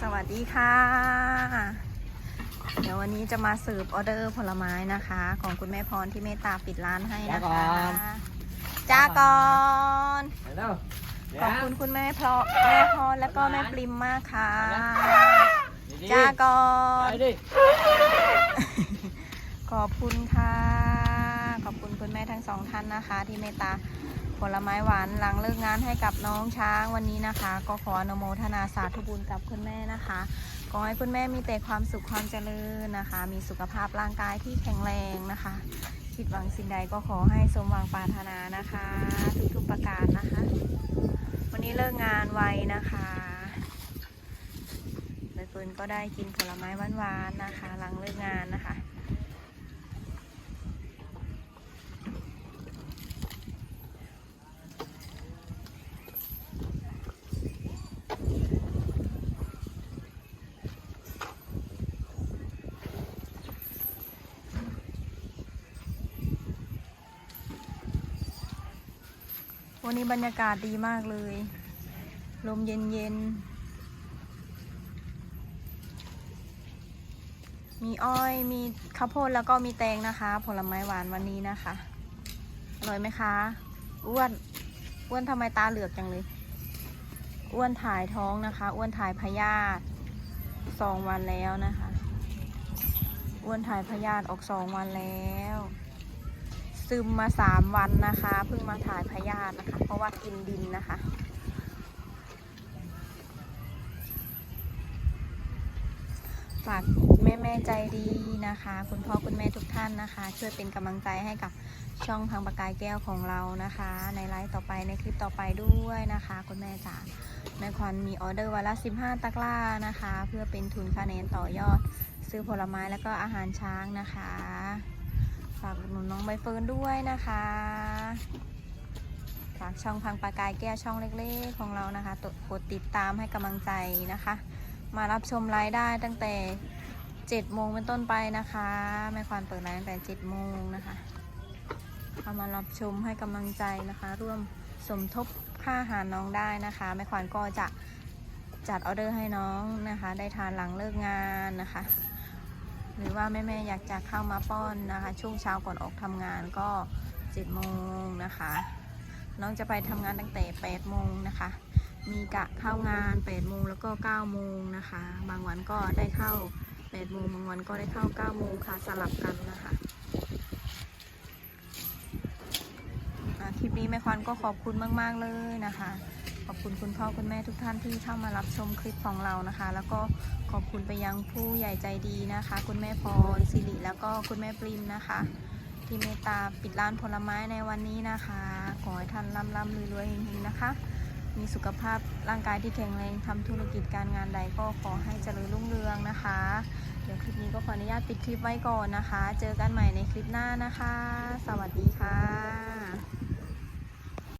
สวัสดีค่ะ เดี๋ยววันนี้จะมาเสิร์ฟออเดอร์ผลไม้นะคะ ของคุณแม่พรที่เมตตาปิดร้านให้นะคะจ้าก่อนไปแล้วขอบคุณคุณแม่พรแม่พรและก็แม่ปริมมากค่ะจ้าก่อนไปดิ ขอบคุณค่ะ ขอบคุณคุณแม่ทั้งสองท่านนะคะ ที่เมตตาผลไม้หวานหลังเลิกงานให้กับน้องช้างวันนี้นะคะ ก็ขออนุโมทนาสาธุบุญกับคุณแม่นะคะขอให้คุณแม่มีแต่ความสุขความเจริญนะคะ มีสุขภาพร่างกายที่แข็งแรงนะคะ คิดหวังสิ่งใดก็ขอให้สมหวังปรารถนานะคะ ทุกๆประการนะคะ วันนี้เลิกงานไวนะคะใบเฟิร์นก็ได้กินผลไม้หวานๆนะคะ หลังเลิกงานนะคะ วันนี้บรรยากาศดีมากเลย ลมเย็นเย็น มีอ้อย มีข้าวโพดแล้วก็มีแตงนะคะ ผลไม้หวานวันนี้นะคะ อร่อยไหมคะ อ้วน อ้วนทำไมตาเหลือกจังเลย อ้วนถ่ายท้องนะคะ อ้วนถ่ายพยาธิสองวันแล้วนะคะ อ้วนถ่ายพยาธิออกสองวันแล้ว ซึมมาสามวันนะคะเพิ่งมาถ่ายพยาธินะคะ เพราะว่ากินดินนะคะ ฝากแม่แม่ๆใจดีนะคะ คุณพ่อคุณแม่ทุกท่านนะคะ ช่วยเป็นกำลังใจให้กับช่องพังประกายแก้วของเรานะคะ ในไลฟ์ต่อไปในคลิปต่อไปด้วยนะคะ คุณแม่จ๋าแม่ควันมีออเดอร์วันละ 15 ตะกร้านะคะ เพื่อเป็นทุนค่าเนนต่อยอด ซื้อผลไม้แล้วก็อาหารช้างนะคะ ฝากอุดหนุนน้องใบเฟิร์นด้วยนะคะ ฝากช่องพังปลากายแก้วช่องเล็กๆ ของเรานะคะตกดติดตามให้กำลังใจนะคะ มารับชมรายได้ตั้งแต่7โมงเป็นต้นไปนะคะแม่ควานเปิดร้านตั้งแต่7โมงนะคะเข้ามารับชมให้กำลังใจนะคะ ร่วมสมทบค่าอาหารน้องได้นะคะแม่ควานก็จะจัดออเดอร์ให้น้องนะคะ ได้ทานหลังเลิกงานนะคะ หรือว่าแม่ๆอยากจะเข้ามาป้อนนะคะ ช่วงเช้าก่อนออกทำงานก็7โมงนะคะ น้องจะไปทำงานตั้งแต่8โมงนะคะ มีกะเข้างาน8โมงแล้วก็9โมงนะคะ บางวันก็ได้เข้า8โมงบางวันก็ได้เข้า9โมงค่ะสลับกันนะคะคลิปนี้แม่ควันก็ขอบคุณมาก ๆ เลยนะคะ ขอบคุณคุณพ่อคุณแม่ทุกท่านที่เข้ามารับชมคลิปของเรานะคะ แล้วก็ขอบคุณไปยังผู้ใหญ่ใจดีนะคะ คุณแม่พรสิริแล้วก็คุณแม่ปริมนะคะ ที่เมตตาปิดร้านผลไม้ในวันนี้นะคะ ขอให้ท่านร่ำร่ำรวยๆเฮงๆนะคะ มีสุขภาพร่างกายที่แข็งแรงทำธุรกิจการงานใดก็ขอให้เจริญรุ่งเรืองนะคะ เดี๋ยวคลิปนี้ก็ขออนุญาตปิดคลิปไว้ก่อนนะคะ เจอกันใหม่ในคลิปหน้านะคะ สวัสดีค่ะ